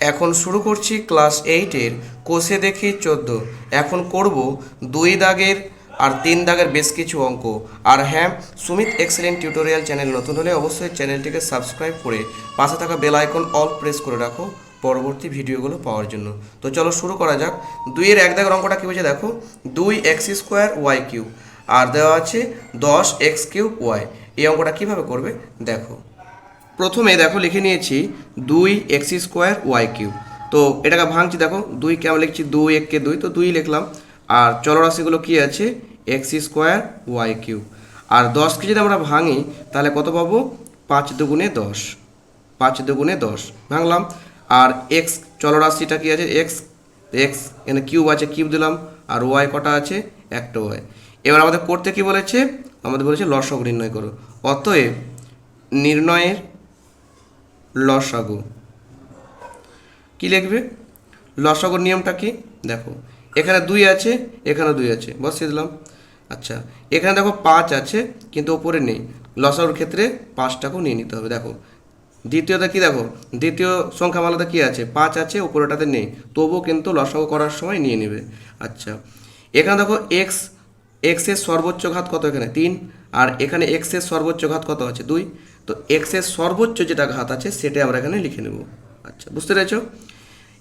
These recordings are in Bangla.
এখন শুরু করছি ক্লাস এইটের কোষে দেখি চোদ্দ। এখন করব দুই দাগের আর তিন দাগের বেশ কিছু অঙ্ক। আর হ্যাঁ সুমিত এক্সেলেন্ট টিউটোরিয়াল চ্যানেল নতুন হলে অবশ্যই চ্যানেলটিকে সাবস্ক্রাইব করে পাশে থাকা বেল আইকন অল প্রেস করে রাখো পরবর্তী ভিডিওগুলো পাওয়ার জন্য। তো চলো শুরু করা যাক। দুইয়ের এক দাগের অঙ্কটা কী হয়েছে দেখো? দুই এক্স স্কোয়ার ওয়াই কিউব। আর দেওয়া আছে দশ এক্স কিউব ওয়াই। এই অঙ্কটা কীভাবে করবে? দেখো। প্রথমে দেখো লিখে নিয়েছি দুই এক্স স্কোয়ার ওয়াই কিউব। তো এটাকে ভাঙছি, দেখো দুই কেমন লিখছি? দুই এককে দুই, তো দুই লিখলাম। আর চলরাশিগুলো কি আছে? X square y cube. আর দশকে যদি আমরা ভাঙি, তাহলে কত পাবো? পাঁচ দুগুণে দশ। পাঁচ দুগুণে দশ। ভাঙলাম। আর এক্স চলরাশিটা কি আছে? এক্স এক্স এখানে কিউব আছে, কিউব দিলাম। আর ওয়াই কটা আছে? একটা ওয়াই। এবার আমাদের করতে কি বলেছে? আমাদের বলেছে লসক নির্ণয় করো। অতএব নির্ণয়ের লসাগু। কি লিখবে? লসাগুর নিয়মটা কি? দেখো, এখানে দুই আছে, এখানে দুই আছে। বসিয়ে দিলাম। আচ্ছা এখানে দেখো পাঁচ আছে, কিন্তু ওপরে নেই। লসাগুর ক্ষেত্রে পাঁচটাকেও নিয়ে নিতে হবে। দেখো দ্বিতীয়টা কি দেখো? দ্বিতীয় সংখ্যামালাতে কি আছে? পাঁচ আছে উপরেটাতে নেই। তবুও কিন্তু লসাগু করার সময় নিয়ে নেবে। আচ্ছা এখানে দেখো এক্স এক্সের সর্বোচ্চ ঘাত কত এখানে? তিন। আর এখানে এক্সের সর্বোচ্চ ঘাত কত আছে? দুই। তো এক্সের সর্বোচ্চ যেটা ঘাত আছে, সেটাই আমরা এখানে লিখে নেব। আচ্ছা বুঝতে পেরেছ?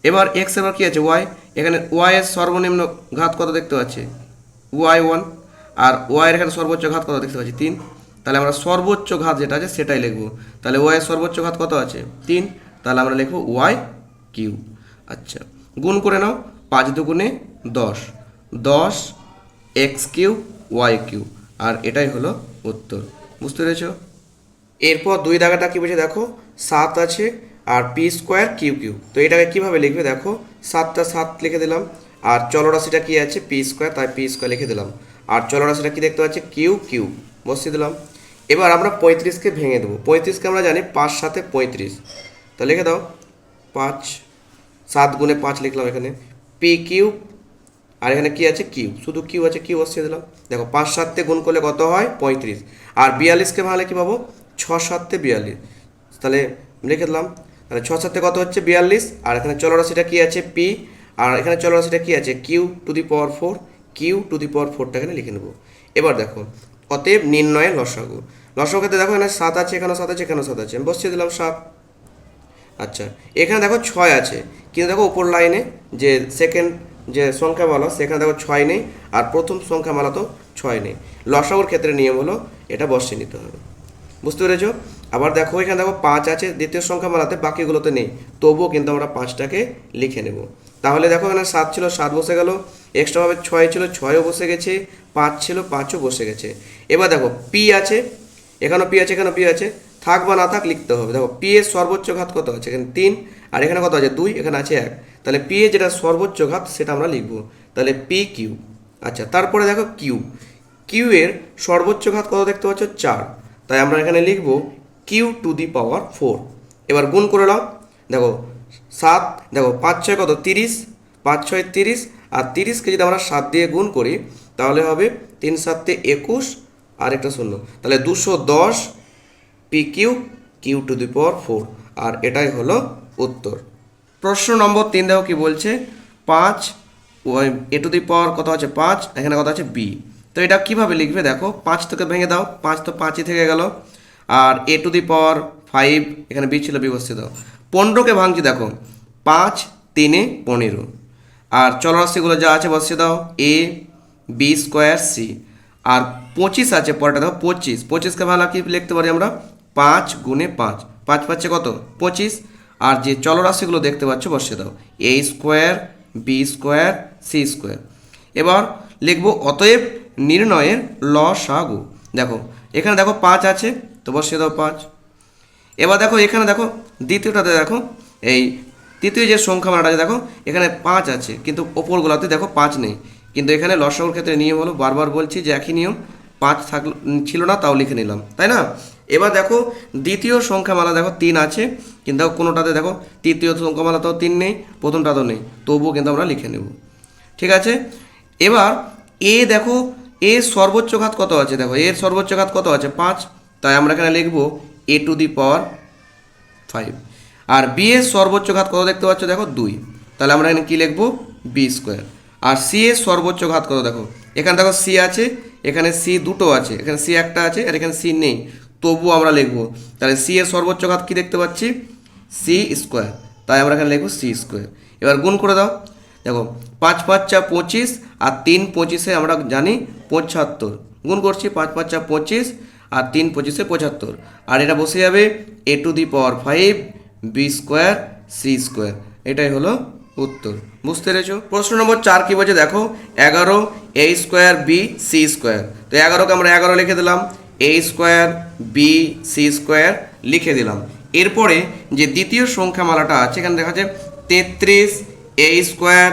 এবার এক্স এবার কী আছে? ওয়াই এখানে ওয়াই এর সর্বনিম্ন ঘাত কত দেখতে পাচ্ছি? ওয়াই ওয়ান আর ওয়াই এর এখানে সর্বোচ্চ ঘাত কত দেখতে পাচ্ছি? তিন। তাহলে আমরা সর্বোচ্চ ঘাত যেটা আছে, সেটাই লিখব। তাহলে ওয়াই এর সর্বোচ্চ ঘাত কত আছে? তিন। তাহলে আমরা লিখব ওয়াই কিউ আচ্ছা গুণ করে নাও, পাঁচ দুগুণে দশ। দশ এক্স কিউ ওয়াই কিউ আর এটাই হলো উত্তর। বুঝতে পেরেছ? এরপর দুই দাগাটা কী বলছে দেখো? সাত আছে আর পি স্কোয়ার কিউ কিউ। তো এটাকে কীভাবে লিখবে দেখো? সাতটা সাত লিখে দিলাম। আর চলরাশিটা কী আছে? পি স্কোয়ার, তাই পি স্কোয়ার লিখে দিলাম। আর চলরাশিটা কী দেখতে পাচ্ছি? Q q. বসিয়ে দিলাম। এবার আমরা পঁয়ত্রিশকে ভেঙে দেবো। পঁয়ত্রিশকে আমরা জানি পাঁচ সাথে পঁয়ত্রিশ। তো লিখে দাও। পাঁচ, সাত গুণে পাঁচ লিখলাম এখানে। পি কিউ, আর এখানে কি আছে? কিউ। শুধু কিউ আছে, কিউ বসিয়ে দিলাম। দেখো, পাঁচ সাততে গুণ করলে কত হয়? পঁয়ত্রিশ। আর বিয়াল্লিশকে ভাঙলে কী পাবো? ছ সাততে বিয়াল্লিশ। তাহলে লিখে দিলাম, তাহলে ছ সাততে কত হচ্ছে? বিয়াল্লিশ। আর এখানে চলরাশিটা কী আছে? পি। আর এখানে চলরাশিটা কী আছে? Q to the power four. Q to the power ফোরটা এখানে লিখে নেব। এবার দেখো, অতএব নির্ণয়ের লসাগু। লসাগু ক্ষেত্রে দেখো এখানে সাত আছে এখানে সাত আছে এখানে সাত আছে। বসিয়ে দিলাম সাত। আচ্ছা এখানে দেখো ছয় আছে। কিন্তু দেখো উপর লাইনে যে সেকেন্ড যে সংখ্যামালা, সেখানে দেখো ছয় নেই। আর প্রথম সংখ্যামালা তো ছয় নেই। লসাগুর ক্ষেত্রে নিয়ম হলো, এটা বসিয়ে নিতে হবে। বুঝতে পেরেছ? আবার দেখো, এখানে দেখো পাঁচ আছে, দ্বিতীয় সংখ্যামালাতে বাকিগুলোতে নেই। তবুও কিন্তু আমরা পাঁচটাকে লিখে নেব। তাহলে দেখো, এখানে সাত ছিল, সাত বসে গেল। এক্সট্রাভাবে ছয় ছিল, ছয়ও বসে গেছে। পাঁচ ছিল, পাঁচও বসে গেছে। এবার দেখো পি আছে। এখানেও পি আছে, এখানেও পি আছে। থাক বা না থাক লিখতে হবে। দেখো পি এর সর্বোচ্চ ঘাত কত আছে? এখানে তিন। আর এখানে কত আছে? দুই, এখানে আছে এক। তাহলে পি এর যেটা সর্বোচ্চ ঘাত, সেটা আমরা লিখব। তাহলে পি কিউ আচ্ছা তারপরে দেখো কিউ কিউ এর সর্বোচ্চ ঘাত কত দেখতে পাচ্ছ? চার। তাই আমরা এখানে লিখব q to the power four এবার গুণ করে নাও। দেখো, সাত, দেখো, পাঁচ ছয় কত? তিরিশ। পাঁচ ছয় তিরিশ। আর তিরিশকে যদি আমরা সাত দিয়ে গুণ করি, তাহলে হবে তিন সাতে একুশ, আর একটা শূন্য। তাহলে দুশো দশ p q q to the power four আর এটাই হলো উত্তর। প্রশ্ন নম্বর তিন দেখো কি বলছে? পাঁচ এ টু দি পাওয়ার কত আছে? পাঁচ। এখানে কত আছে? বি তো এটা কীভাবে লিখবে দেখো? পাঁচ থেকে ভেঙে দাও। পাঁচ তো পাঁচই থেকে গেল। আর a to the power five, এখানে বি ছিল বি বসিয়ে দাও পনেরোকে ভাঙছি দেখো। পাঁচ, তিনে পনেরো। আর চলরাশিগুলো যা আছে বসিয়ে দাও। A, b square, c. আর পঁচিশ আছে পরেটা দেখো, পঁচিশ। পঁচিশকে ভালো কি লিখতে পারি আমরা? পাঁচ গুণে পাঁচ। পাঁচ পাচ্ছে কত? পঁচিশ। আর যে চলরাশিগুলো দেখতে পাচ্ছ বসিয়ে দাও। A square, b square, c square. এবার লিখব, অতএব নির্ণয়ের ল সাগু দেখো, এখানে দেখো পাঁচ আছে, তো বসিয়ে দাও পাঁচ। এবার দেখো, এখানে দেখো, দ্বিতীয়টাতে দেখো, এই তৃতীয় যে সংখ্যা মানাটা আছে, দেখো, এখানে পাঁচ আছে, কিন্তু ওপরগুলোতে দেখো পাঁচ নেই। কিন্তু এখানে লসাগুর ক্ষেত্রে নিয়ম হলো, বারবার বলছি যে একই নিয়ম, পাঁচ থাকল ছিল না, তাও লিখে নিলাম, তাই না? এবার দেখো, দ্বিতীয় সংখ্যা সংখ্যামালা দেখো, তিন আছে, কিন্তু কোনোটাতে দেখো, তৃতীয় সংখ্যা সংখ্যামালাতেও তিন নেই, প্রথমটাতেও নেই, তবুও কিন্তু আমরা লিখে নেব। ঠিক আছে? এবার, এ দেখো এর সর্বোচ্চ ঘাত কত আছে? দেখো এর সর্বোচ্চ ঘাত কত আছে? পাঁচ। তাই আমরা এখানে লিখব a to the power five R b এর সর্বোচ্চ ঘাত কত দেখতে পাচ্ছ? দেখো, দুই। তাহলে আমরা এখানে কী লিখব? বি স্কোয়ার আর সি এর সর্বোচ্চ ঘাত কত? দেখো, এখানে দেখো সি আছে, এখানে সি দুটো আছে, এখানে সি একটা আছে, আর এখানে সি নেই। তবুও আমরা লিখব, তাহলে সি এর সর্বোচ্চ ঘাত কী দেখতে পাচ্ছি? সি স্কোয়ার তাই আমরা এখানে লিখব সি স্কোয়ার এবার গুণ করে দাও। দেখো পাঁচ পাঁচ পঁচিশ আর তিন পঁচিশে আমরা জানি পঁচাত্তর। গুণ করছি পাঁচ পাঁচ পঁচিশ আর তিন পঁচিশে পঁচাত্তর। আর এটা বসে যাবে a to the power five b square c square এটাই হলো উত্তর। বুঝতে পেরেছ? প্রশ্ন নম্বর চার কি বলছে? দেখো, এগারো a square b c square তো এগারোকে আমরা এগারো লিখে দিলাম। A square b c square লিখে দিলাম। এরপরে যে দ্বিতীয় সংখ্যামালাটা আছে, এখানে দেখা যাচ্ছে তেত্রিশ a square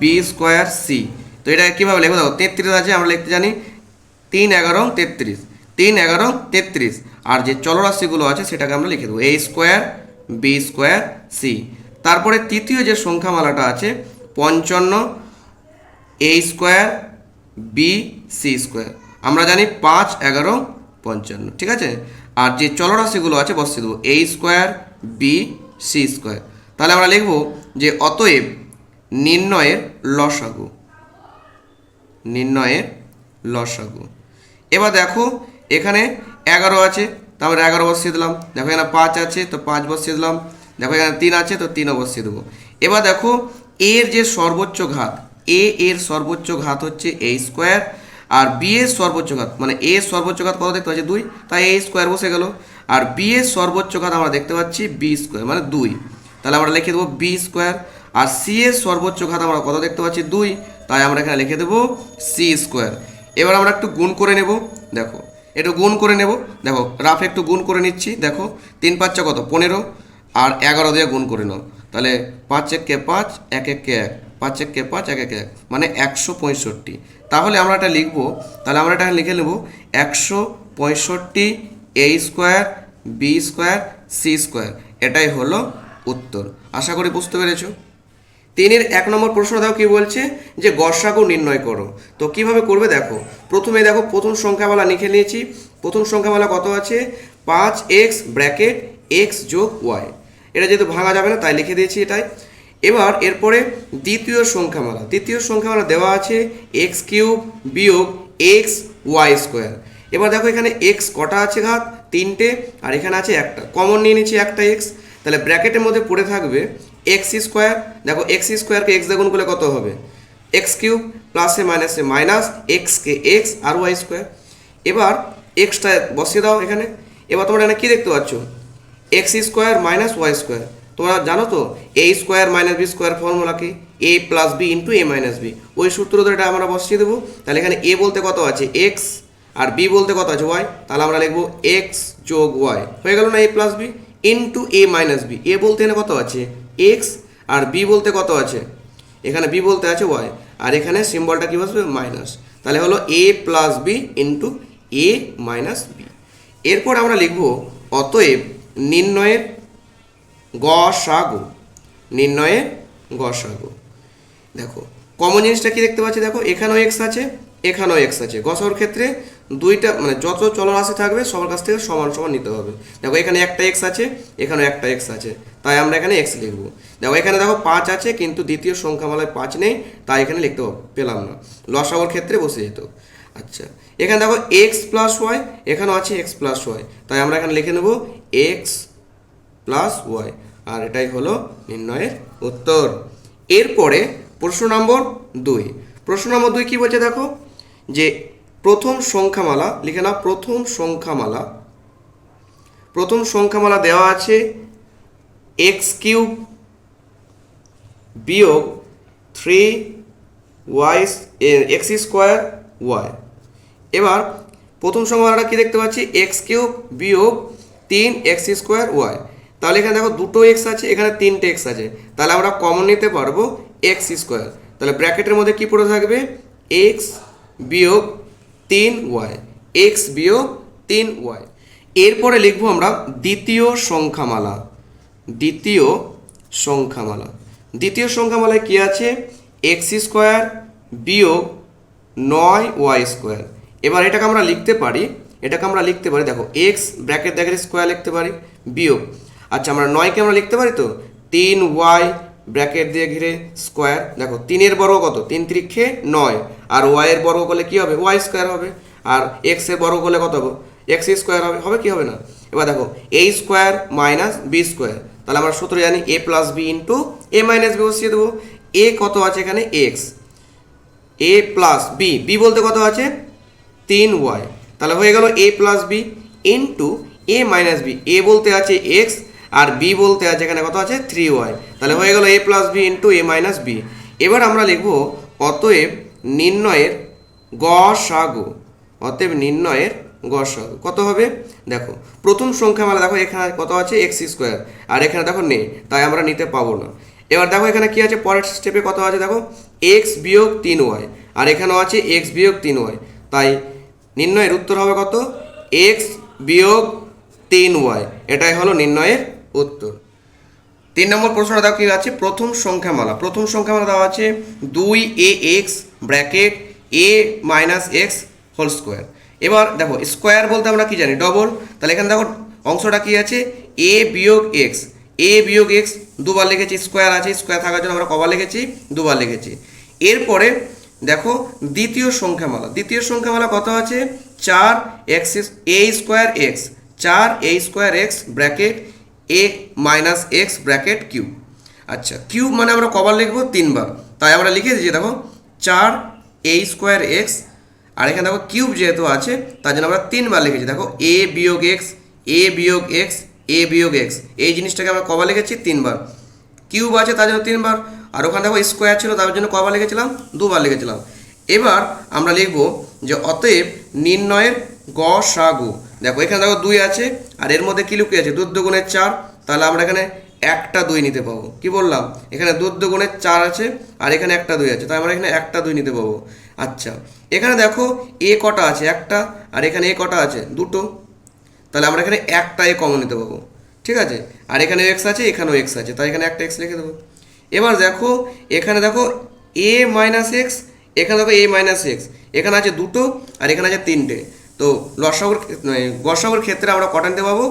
b square c তো এটা কীভাবে লিখব দেখো? তেত্রিশ আছে, আমরা লিখতে জানি তিন এগারো তেত্রিশ। তিন এগারো তেত্রিশ। আর যে চলরাশিগুলো আছে, সেটাকে আমরা লিখে দেবো। A square b square c তারপরে তৃতীয় যে সংখ্যামালাটা আছে, পঞ্চান্ন a square b c square আমরা জানি পাঁচ, এগারো, পঞ্চান্ন, ঠিক আছে? আর যে চলরাশিগুলো আছে, বসিয়ে দেবো। A square b c square তাহলে আমরা লিখব যে অতএব নির্ণয়ের লসাগু। নির্ণয়ের লসাগু। এবার দেখো, এখানে এগারো আছে, তারপরে এগারো বসিয়ে দিলাম। দেখো এখানে পাঁচ আছে, তো পাঁচ বসিয়ে দিলাম। দেখো এখানে তিন আছে, তো তিনও বসিয়ে দেবো। এবার দেখো, এর যে সর্বোচ্চ ঘাত, এ এর সর্বোচ্চ ঘাত হচ্ছে এ স্কোয়ার, আর বি এর সর্বোচ্চ ঘাত মানে এ সর্বোচ্চ ঘাত কত দেখতে পাচ্ছি? দুই। তাই এ স্কোয়ার বসে গেল। আর বি এর সর্বোচ্চ ঘাত আমরা দেখতে পাচ্ছি বি স্কোয়ার মানে দুই। তাহলে আমরা লিখে দেবো বি স্কোয়ার আর সি এর সর্বোচ্চ ঘাত আমরা কত দেখতে পাচ্ছি? দুই। তাই আমরা এখানে লিখে দেবো সি স্কোয়ার এবার আমরা একটু গুণ করে নেব। দেখো, একটু গুণ করে নেব। দেখো রাফ একটু গুণ করে নিচ্ছি। দেখো, তিন পাঁচটা কত? পনেরো। আর এগারো দিয়ে গুণ করে নাও। তাহলে পাঁচ এককে পাঁচ, এক এককে এক। পাঁচ এককে পাঁচ, এক এক এক। মানে একশো পঁয়ষট্টি। তাহলে আমরা এটা লিখব। তাহলে আমরা এটা লিখে নেব। একশো পঁয়ষট্টি a square b square c square এটাই হলো উত্তর। আশা করি বুঝতে পেরেছ। তিনের এক নম্বর প্রশ্ন দাও কি বলছে যে গসাগু নির্ণয় করো। তো কীভাবে করবে দেখো? প্রথমে দেখো প্রথম সংখ্যামালা লিখে নিয়েছি। প্রথম সংখ্যামালা কত আছে? পাঁচ এক্স ব্র্যাকেট এক্স যোগ ওয়াই। এটা যেহেতু ভাঙা যাবে না, তাই লিখে দিয়েছি এটাই। এবার এরপরে দ্বিতীয় সংখ্যামালা। দ্বিতীয় সংখ্যামালা দেওয়া আছে এক্স কিউব বিয়োগ এক্স ওয়াই স্কোয়ার। এবার দেখো এখানে এক্স কটা আছে ঘাত? তিনটে। আর এখানে আছে একটা। কমন নিয়ে নিচ্ছি একটা এক্স। তাহলে ব্র্যাকেটের মধ্যে পড়ে থাকবে এক্স স্কোয়ার, দেখো এক্স স্কোয়ারকে এক্স দ্বিগুণ করলে কত হবে? এক্স কিউব প্লাসে মাইনাসে মাইনাস এক্সকে এক্স আর ওয়াই স্কোয়ার। এবার এক্সটা বসিয়ে দাও এখানে। এবার তোমরা এখানে কী দেখতে পাচ্ছ? X square minus y square. তোমরা জানো তো a square minus b square formula কি? A plus b into a minus b ওই সূত্র ধরে এটা আমরা বসিয়ে দেবো। তাহলে এখানে এ বলতে কত আছে? এক্স আর বি বলতে কত আছে? ওয়াই তাহলে আমরা লিখব এক্স যোগ ওয়াই হয়ে গেল না a plus b into a minus b a বলতে এখানে কত আছে? এক্স আর বি বলতে কত আছে? এখানে বি বলতে আছে ওয়াই আর এখানে সিম্বলটা কী বসবে? মাইনাস তাহলে হলো a plus b into a minus b এরপর আমরা লিখব, অতএব নির্ণয়ের গসাগু। নির্ণয়ের গসাগু। দেখো কমন জিনিসটা কি দেখতে পাচ্ছি? দেখো, এখানেও এক্স আছে, এখানেও এক্স আছে। গসাগুর ক্ষেত্রে দুইটা মানে যত চলরাশি থাকবে, সবার কাছ থেকে সমান সমান নিতে হবে। দেখো, এখানে একটা এক্স আছে, এখানেও একটা এক্স আছে। তাই আমরা এখানে এক্স লিখব। দেখো, এখানে দেখো পাঁচ আছে, কিন্তু দ্বিতীয় সংখ্যামালায় পাঁচ নেই, তাই এখানে লিখতে পেলাম না। লসাগুর ক্ষেত্রে বসে যেত। আচ্ছা এখানে দেখো এক্স প্লাস ওয়াই এখানেও আছে এক্স প্লাস ওয়াই তাই আমরা এখানে লিখে নেব এক্স প্লাস ওয়াই আর এটাই হলো নির্ণয়ের উত্তর। এরপরে প্রশ্ন নম্বর দুই। প্রশ্ন নম্বর দুই কী বলছে দেখো? যে প্রথম সংখ্যামালা, লিখে না প্রথম সংখ্যামালা। প্রথম সংখ্যামালা দেওয়া আছে এক্স কিউব বিয়োগ three y x square y এবার প্রথম সংখ্যামালাটা কী দেখতে পাচ্ছি? এক্স কিউব বিয়োগ তিন এক্স স্কোয়ার ওয়াই তাহলে এখানে দেখো দুটো এক্স আছে, এখানে তিনটে এক্স আছে। তাহলে আমরা কমন নিতে পারব এক্স স্কোয়ার তাহলে ব্র্যাকেটের মধ্যে কী পড়ে থাকবে? এক্স বিয়োগ তিন ওয়াই। এক্স বিয়োগ তিন ওয়াই। এরপরে লিখব আমরা দ্বিতীয় সংখ্যামালা। দ্বিতীয় সংখ্যামালা। দ্বিতীয় সংখ্যামালায় কী আছে? এক্স স্কোয়ার বিয়োগ নয় ওয়াই স্কোয়ার। এবার এটাকে আমরা লিখতে পারি। এটাকে আমরা লিখতে পারি, দেখো, এক্স ব্র্যাকেট দেখে স্কোয়ার লিখতে পারি, বিয়োগ। আচ্ছা আমরা নয়কে আমরা লিখতে পারি তো? তিন ওয়াই ব্র্যাকেট দিয়ে ঘিরে স্কোয়ার, দেখো, তিনের বর্গ কত? তিন ত্রিক্ষে নয়। আর ওয়াইয়ের বর্গ করলে কি হবে? ওয়াই স্কোয়ার হবে। আর এক্সের বর্গ করলে কত হবে? এক্স স্কোয়ার হবে। হবে কি হবে না? এবার দেখো a square minus b square. তাহলে আমরা সূত্র জানি a plus b into a minus b বসিয়ে দেবো। এ কত আছে এখানে? X a plus b b বলতে কত আছে? তিন ওয়াই তাহলে হয়ে গেল a plus b into a minus b a বলতে আছে এক্স আর বি বলতে আছে এখানে কত আছে? থ্রি ওয়াই তাহলে হয়ে গেল a plus b into a minus b এবার আমরা লিখব অতএব নির্ণয়ের গ গসাগু। অতএব নির্ণয়ের গসাগু। কত হবে? দেখো, প্রথম সংখ্যা মানে দেখো এখানে কত আছে? এক্স স্কোয়ার আর এখানে দেখো নেই, তাই আমরা নিতে পাবো না। এবার দেখো এখানে কি আছে? পরের স্টেপে কত আছে দেখো? এক্স বিয়োগ তিন ওয়াই আর এখানেও আছে এক্স বিয়োগ তিন ওয়াই তাই নির্ণয়ের উত্তর হবে কত? এক্স বিয়োগ তিন ওয়াই এটাই হলো নির্ণয়ের উত্তর। তিন নম্বর প্রশ্নটা দেখো কি আছে? প্রথম সংখ্যামালা। প্রথম সংখ্যামালা দেওয়া আছে দুই a x bracket a minus x whole square. এবার দেখো, স্কোয়ার বলতে আমরা কি জানি? ডবল। তাহলে এখানে দেখো, অংশটা কি আছে? এ বিয়োগ এক্স। এ বিয়োগ এক্স দুবার লিখেছি, স্কোয়ার আছে, স্কোয়ার থাকার জন্য আমরা কবার লিখেছি, দুবার লিখেছি। এরপরে দেখো, দ্বিতীয় সংখ্যামালা। দ্বিতীয় সংখ্যামালা কত আছে? চার এক্স এ স্কোয়ার এক্স। চার a square x bracket a minus x bracket cube আচ্ছা কিউব মানে আমরা কবার লিখব? তিনবার। তাই আমরা লিখে দিয়েছি দেখো, চার এ স্কোয়ার এক্স আর এখানে দেখো কিউব যেহেতু আছে, তার জন্য আমরা তিনবার লিখেছি। দেখো এ বিয়োগ এক্স এ বিয়োগ এক্স এ বিয়োগ এক্স এই জিনিসটাকে আমরা কবার লিখেছি তিনবার। কিউব আছে, তার জন্য তিনবার। আর ওখানে দেখো স্কোয়ার ছিল, তার জন্য কবার লিখেছিলাম? দুবার লিখেছিলাম। এবার আমরা লিখব যে অতএব নির্ণয়ের গ সাগু দেখো, এখানে দেখো দুই আছে, আর এর মধ্যে কি লুকিয়ে আছে? দুধ দুগুণের চার, তাহলে আমরা এখানে একটা দুই নিতে পাবো। কি বললাম? এখানে দুধ দুগুণের চার আছে, আর এখানে একটা দুই আছে তাই আমরা এখানে একটা দুই নিতে পাবো। আচ্ছা এখানে দেখো এ কটা আছে, একটা, আর এখানে এ কটা আছে, দুটো। তাহলে আমরা এখানে একটা এ কমন নিতে পাবো। ঠিক আছে? আর এখানে এক্স আছে, এখানেও এক্স আছে, তাই এখানে একটা এক্স লিখে দেবো। এবার দেখো, এখানে দেখো এ মাইনাস এক্স এখানে দেখো এ মাইনাস এক্স এখানে আছে দুটো, আর এখানে আছে তিনটে। তো লসাগুর গসাগুর ক্ষেত্রে আমরা কটা নিতে পাবো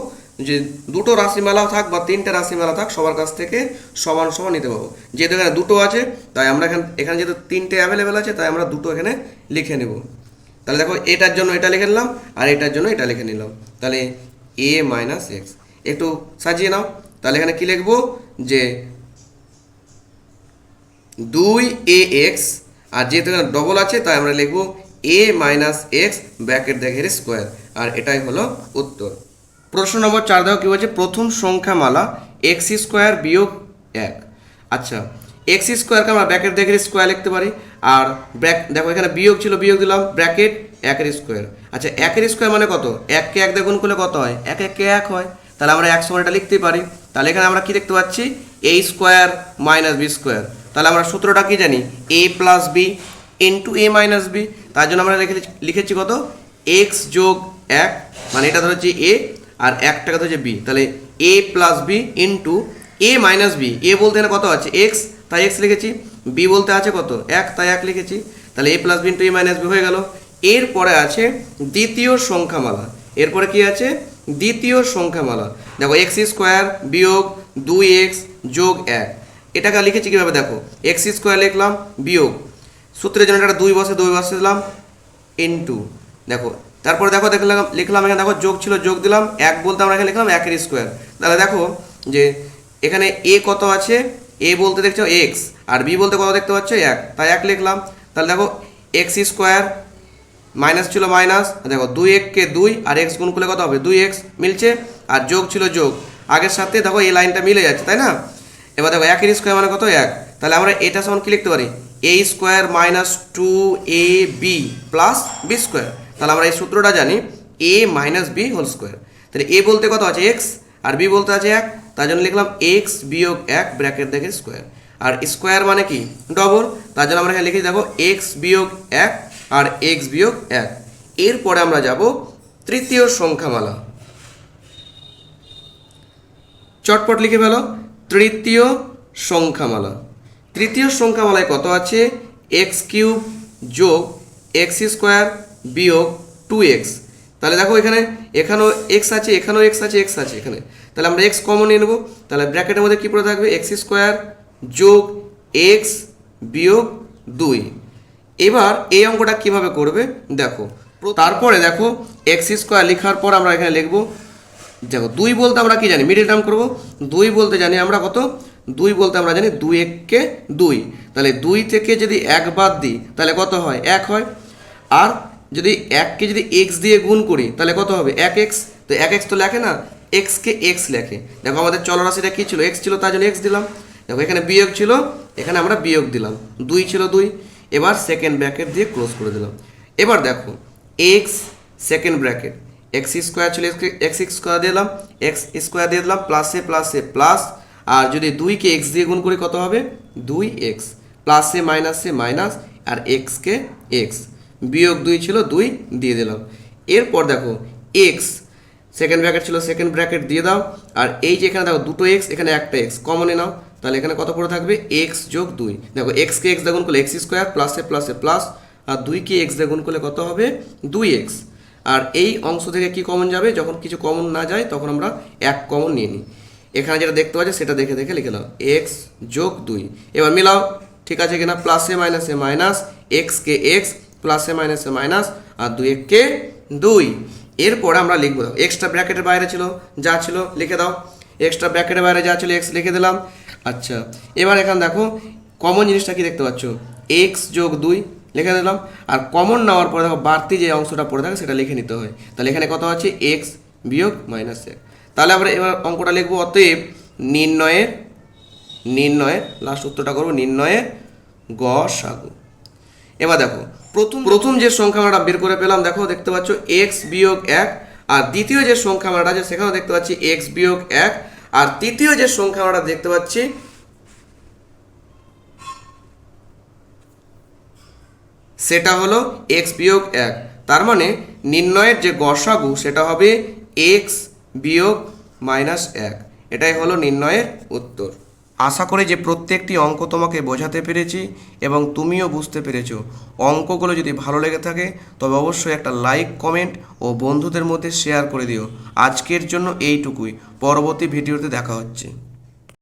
যে দুটো রাশিমালাও থাক বা তিনটে রাশিমালা থাক, সবার কাছ থেকে সমান সমান নিতে পাবো যেহেতু এখানে দুটো আছে, তাই আমরা এখানে এখানে যেহেতু তিনটে অ্যাভেলেবেল আছে, তাই আমরা দুটো এখানে লিখে নেব। তাহলে দেখো, এটার জন্য এটা লিখে নিলাম, আর এটার জন্য এটা লিখে নিলাম। তাহলে এ মাইনাস এক্স একটু সাজিয়ে নাও। তাহলে এখানে কি লিখব? যে দুই এ এক্স আর যেহেতু এখানে ডবল আছে, তাই আমরা লিখব এ মাইনাস এক্স ব্র্যাকেট দেখে স্কোয়ার আর এটাই হলো উত্তর। প্রশ্ন নম্বর চার দেখো কী বলছে? প্রথম সংখ্যামালা এক্স স্কোয়ার বিয়োগ এক। আচ্ছা এক্স স্কোয়ারকে আমরা ব্র্যাকেট দেখে স্কোয়ার লিখতে পারি, আর ব্র্যাক দেখো এখানে বিয়োগ ছিল, বিয়োগ দিলাম ব্র্যাকেট একের স্কোয়ার আচ্ছা একের স্কোয়ার মানে কত? এককে এক দেখুন করলে কত হয়? এক এককে এক হয়। তাহলে আমরা এক সময় এটা লিখতেই পারি। তাহলে এখানে আমরা কি দেখতে পাচ্ছি? A square minus b square তাহলে আমরা সূত্রটা কি জানি? A plus b into a minus b তার জন্য আমরা লিখে লিখেছি কত? এক্স যোগ এক মানে এটা ধরেছি এ আর এক টাকা ধরেছে বি তাহলে a plus b into a minus b a বলতে এখানে কত আছে? এক্স তাই এক্স লিখেছি। বি বলতে আছে কত? এক, তাই এক লিখেছি। তাহলে a plus b into a minus b হয়ে গেল। এরপরে আছে দ্বিতীয় সংখ্যামালা। এরপরে কি আছে? দ্বিতীয় সংখ্যামালা। দেখো এক্স স্কোয়ার বিয়োগ দুই এক্স যোগ এক। এটাকে লিখেছি কীভাবে? দেখো এক্স স্কোয়ার লিখলাম বিয়োগ। সূত্রের জন্য এটা দুই বসে দুই বসে দিলাম এন টু দেখো, তারপরে দেখো দেখলাম, লিখলাম এখানে, দেখো যোগ ছিল, যোগ দিলাম, এক বলতে আমরা এখানে লিখলাম একের স্কোয়ার তাহলে দেখো যে এখানে এ কত আছে? এ বলতে দেখছ এক্স আর বি বলতে কত দেখতে পাচ্ছ? এক। তাই এক লিখলাম। তাহলে দেখো এক্স স্কোয়ার মাইনাস ছিল মাইনাস দেখো দুই এককে দুই, আর এক্স গুণ করলে কত হবে? দুই এক্স মিলছে, আর যোগ ছিল যোগ। আগের সাথে দেখো এই লাইনটা মিলে যাচ্ছে, তাই না? এবার দেখো একের স্কোয়ার মানে কত? এক। তাহলে আমরা এটা সমান কি লিখতে পারি? A square minus two a b plus b square তাহলে আমরা এই সূত্রটা জানি a minus b whole square তাহলে এ বলতে কত আছে? এক্স আর বি বলতে আছে এক। তার জন্য লিখলাম এক্স বিয়োগ এক ব্র্যাকেট দেখে স্কোয়ার আর স্কোয়ার মানে কি? ডবল তার জন্য আমরা এখানে লিখে দেখো এক্স বিয়োগ এক আর এক্স বিয়োগ এক। এরপরে আমরা যাব তৃতীয় সংখ্যামালা। চটপট লিখে ফেলো, তৃতীয় সংখ্যামালা। তৃতীয় সংখ্যামালায় কত আছে? এক্স কিউব যোগ এক্স স্কোয়ার বিয়োগ টু এক্স তাহলে দেখো এখানে, এখানেও এক্স আছে, এখানেও এক্স আছে এক্স আছে এখানে। তাহলে আমরা এক্স কমন নিয়ে নেব। তাহলে ব্র্যাকেটের মধ্যে কী পড়ে থাকবে? এক্স স্কোয়ার যোগ এক্স বিয়োগ দুই। এবার এই অঙ্কটা কীভাবে করবে? দেখো, তারপরে দেখো এক্স স্কোয়ার লেখার পর আমরা এখানে লিখব, দেখো, দুই বলতে আমরা কি জানি? মিডিল টার্ম করব। দুই বলতে জানি আমরা কত? দুই বলতে আমরা জানি দুই এককে দুই। তাহলে দুই থেকে যদি এক বাদ দিই, তাহলে কত হয়? এক হয়। আর যদি এককে যদি এক্স দিয়ে গুণ করি, তাহলে কত হবে? এক এক্স তো এক এক্স তো লেখে না? এক্সকে এক্স লেখে। দেখো আমাদের চলরাশিটা কী ছিল? এক্স ছিল, তার জন্য এক্স দিলাম। দেখো এখানে বিয়োগ ছিল, এখানে আমরা বিয়োগ দিলাম। দুই ছিল দুই। এবার সেকেন্ড ব্র্যাকেট দিয়ে ক্লোজ করে দিলাম। এবার দেখো x second bracket x square ছিল এক্স স্কোয়ার দিলাম। এক্স স্কোয়ার দিয়ে দিলাম প্লাসে প্লাসে প্লাস আর যদি দুইকে এক্স দিয়ে গুণ করি কত হবে? দুই এক্স প্লাসে মাইনাসে মাইনাস আর এক্সকে এক্স বিয়োগ দুই ছিল দুই, দিয়ে দিলাম। এরপর দেখো এক্স সেকেন্ড ব্র্যাকেট ছিল সেকেন্ড ব্র্যাকেট দিয়ে দাও। আর এই যে এখানে দেখো, দুটো এক্স এখানে একটা এক্স কমনে নাও। তাহলে এখানে কত পড়ে থাকবে? এক্স যোগ দুই। দেখো এক্সকে এক্স গুণ করলে এক্স স্কোয়ার প্লাসে প্লাসে প্লাস আর দুইকে এক্স গুণ করলে কত হবে? দুই এক্স আর এই অংশ থেকে কি কমন যাবে? যখন কিছু কমন না যায়, তখন আমরা এক কমন নিয়ে নিই। এখানে যেটা দেখতে পাচ্ছি, সেটা দেখে দেখে লিখে নাও। এক্স যোগ দুই। এবার মিলাও, ঠিক আছে কিনা? প্লাসে মাইনাসে মাইনাস এক্স কে এক্স প্লাসে মাইনাসে মাইনাস আর দুই এক কে দুই। এরপরে আমরা লিখব দাও এক্সট্রা ব্র্যাকেটের বাইরে ছিল, যা ছিল, লিখে দাও। এক্সট্রা ব্র্যাকেটের বাইরে যা ছিল এক্স লিখে দিলাম। আচ্ছা এবার এখানে দেখো কমন জিনিসটা কি দেখতে পাচ্ছ? এক্স যোগ দুই, লিখে দিলাম। আর কমন নেওয়ার পরে দেখো, বাড়তি যে অংশটা পড়ে থাকে, সেটা লিখে নিতে হয়। তাহলে এখানে কত আছে? এক্স বিয়োগ মাইনাস এক। তাহলে আমরা এবার অঙ্কটা লিখব, অতএব নির্ণয়ের নির্ণয়ের লাস্ট উত্তরটা করব, নির্ণয়ের গ সাগু। এবার দেখো, প্রথম প্রথম যে সংখ্যা আমরা বের করে পেলাম, দেখো, দেখতে পাচ্ছ এক্স বিয়োগ এক, আর দ্বিতীয় যে সংখ্যা আমরা আছে, সেখানেও দেখতে পাচ্ছি এক্স বিয়োগ এক, আর তৃতীয় যে সংখ্যা আমরা দেখতে পাচ্ছি, সেটা হলো এক্স বিয়োগ এক। তার মানে নির্ণয়ের যে গসাগু সেটা হবে এক্স বিয়োগ মাইনাস এক। এটাই হলো নির্ণয়ের উত্তর। আশা করি যে প্রত্যেকটি অঙ্ক তোমাকে বোঝাতে পেরেছি এবং তুমিও বুঝতে পেরেছ। অঙ্কগুলো যদি ভালো লেগে থাকে, তবে অবশ্যই একটা লাইক, কমেন্ট ও বন্ধুদের মধ্যে শেয়ার করে দিও। আজকের জন্য এইটুকুই। পরবর্তী ভিডিওতে দেখা হচ্ছে।